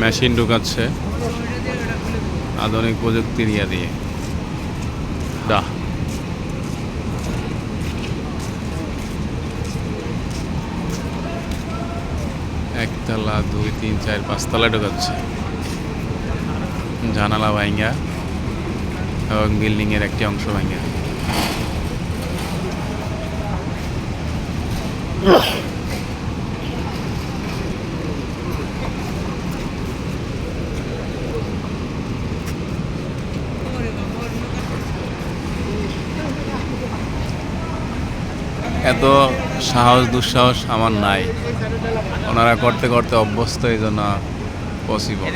Machine ঢুকাচ্ছে। আধুনিক প্রযুক্তির ইয়া দিয়ে। ডাহ একতলা, দুই, তিন, চার পাঁচতলা ঢুকাচ্ছে। জানালা ভাঙ্গা এবং বিল্ডিংয়ের একটি অংশ ভাঙ্গা এত সাহস দুঃসাহস আমার নাই। ওনারা করতে করতে অভ্যস্ত এই জন্য পসিবল